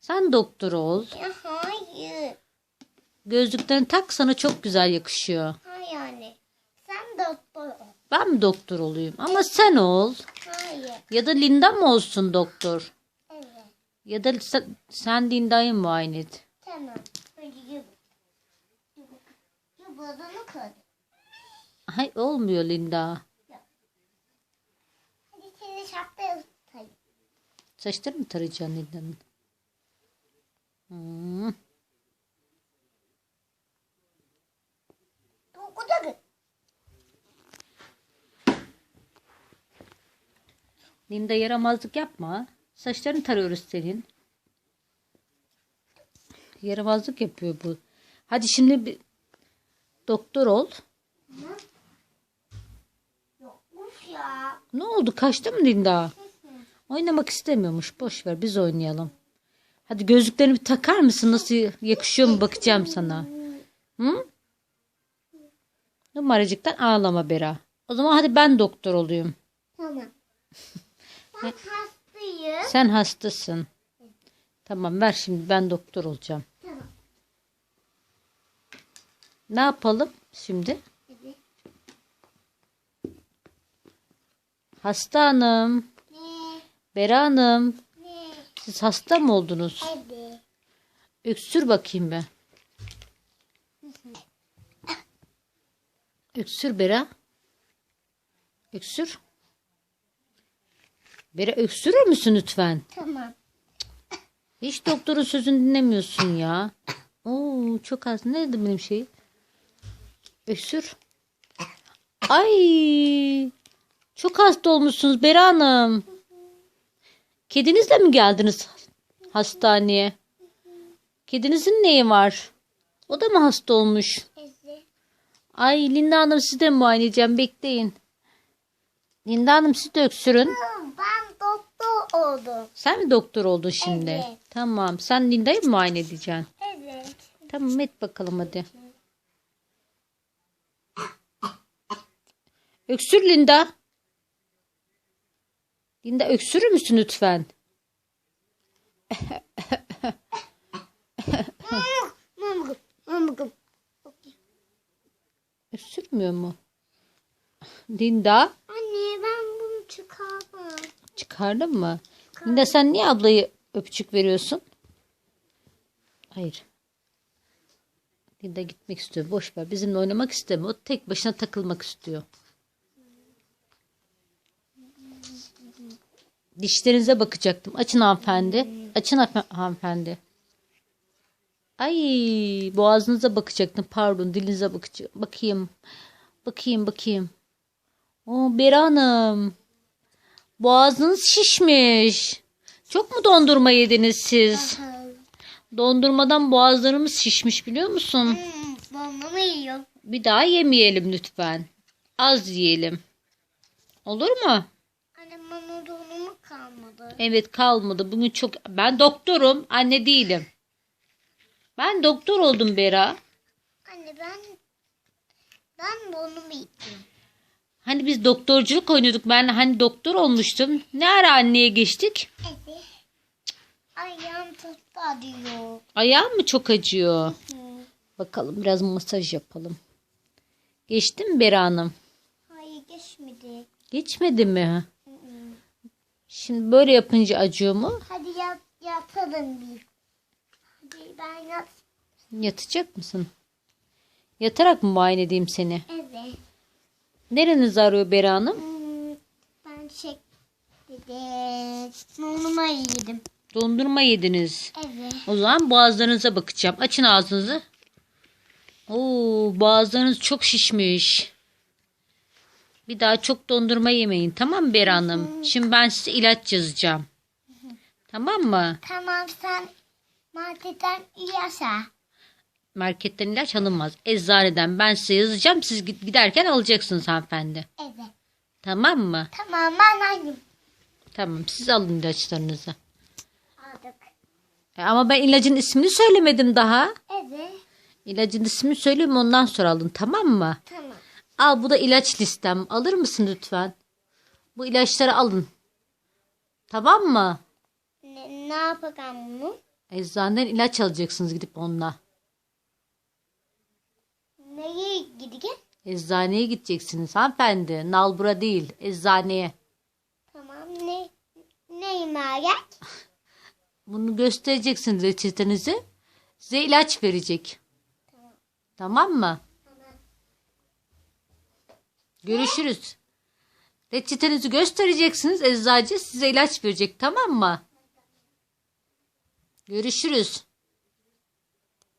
Sen doktor ol. Ya hayır. Gözlüklerini tak sana çok güzel yakışıyor. Hayır anne. Sen doktor ol. Ben mi doktor olayım? Ama sen ol. Hayır. Ya da Linda mı olsun doktor? Evet. Ya da sen, sen Linda'yı muayene et. Tamam. Badana kır. Ay olmuyor Linda. Hadi seni şapkaya tutayım. Saçları mı tarayacaksın Linda'nın? Hmm. Linda yaramazlık yapma. Saçlarını tarıyoruz senin. Yaramazlık yapıyor bu. Hadi şimdi bir doktor ol. Yok uf ya. Ne oldu? Kaçtı mı Linda? Oynamak istemiyormuş. Boş ver biz oynayalım. Hadi gözlüklerini bir takar mısın? Nasıl yakışıyor mu bakacağım sana. Hı? Numaracıktan ağlama Bera. O zaman hadi ben doktor olayım. Tamam. Ben hastayım. Sen hastasın. Tamam ver şimdi ben doktor olacağım. Tamam. Ne yapalım şimdi? Hadi. Hasta hanım, Ne? Bera hanım. Siz hasta mı oldunuz? Hadi. Öksür bakayım be. Öksür Bera. Öksür. Bera öksürür müsün lütfen? Tamam. Hiç doktorun sözünü dinlemiyorsun ya. Oo çok az. Ne dedi benim şey? Öksür. Ay. Çok hasta olmuşsunuz Bera Hanım. Kedinizle mi geldiniz hastaneye? Kedinizin neyi var? O da mı hasta olmuş? Ay Linda Hanım siz de muayene edeceğim. Bekleyin. Linda Hanım siz de öksürün. Ben doktor oldum. Sen mi doktor oldun şimdi? Evet. Tamam. Sen Linda'yı mı muayene edeceksin? Evet. Tamam et bakalım hadi. Öksür Linda. Linda öksürür müsün lütfen? Öksürmüyor mu? Linda Anne ben bunu çıkarmam. çıkardın mı? Linda sen niye ablayı öpücük veriyorsun? Hayır. Linda gitmek istiyor. Boş ver. Bizimle oynamak istemiyor. O tek başına takılmak istiyor. Dişlerinize bakacaktım. Açın hanımefendi. Açın hanımefendi. Ay boğazınıza bakacaktım. Pardon dilinize bakacağım. Bakayım. Bakayım bakayım. O Bera Hanım. Boğazınız şişmiş. Çok mu dondurma yediniz siz? Dondurmadan boğazlarımız şişmiş biliyor musun? Dondurma yiyorum. Bir daha yemeyelim lütfen. Az yiyelim. Olur mu? Anne bana dondurma kalmadı. Evet kalmadı. Bugün çok... Ben doktorum. Anne değilim. Ben doktor oldum Bera. Anne ben ben dondurma yiyeceğim. Hani biz doktorculuk oynuyorduk. Ben hani doktor olmuştum. Ne ara anneye geçtik? Evet. Ayağım tuttu diyor. Ayağım mı çok acıyor? Bakalım biraz masaj yapalım. Geçti mi Bera Hanım? Hayır geçmedi. Geçmedi mi? Şimdi böyle yapınca acıyor mu? Hadi yat, yatalım bir. Hadi ben yat. Yatacak mısın? Yatarak mı muayene edeyim seni? Evet. Nereniz ağrıyor Bera Hanım? Hmm, ben şey dedi. Dondurma yedim. Dondurma yediniz. Evet. O zaman boğazlarınıza bakacağım. Açın ağzınızı. Oo, boğazlarınız çok şişmiş. Bir daha çok dondurma yemeyin. Tamam mı Bera Hanım? Şimdi ben size ilaç yazacağım. Tamam mı? Tamam sen marketten yaşa. Marketten ilaç alınmaz. Eczaneden ben size yazacağım. Siz gid- giderken alacaksınız hanımefendi. Evet. Tamam mı? Tamam ben annem. Tamam siz alın ilaçlarınızı. Aldık. E, ama ben ilacın ismini söylemedim daha. Evet. İlacın ismini söyleyeyim ondan sonra alın tamam mı? Tamam. Al bu da ilaç listem. Alır mısın lütfen? Bu ilaçları alın. Tamam mı? Ne, ne yapacağım bunu? Eczaneden ilaç alacaksınız gidip onunla. Nereye gideceğiz? Eczaneye gideceksiniz hanımefendi. Nalbura değil, eczaneye. Tamam ne neyim Meryem? Bunu göstereceksiniz reçetenizi. Size ilaç verecek. Tamam mı? Görüşürüz. Reçetenizi göstereceksiniz. Eczacı size ilaç verecek. Tamam mı? Görüşürüz.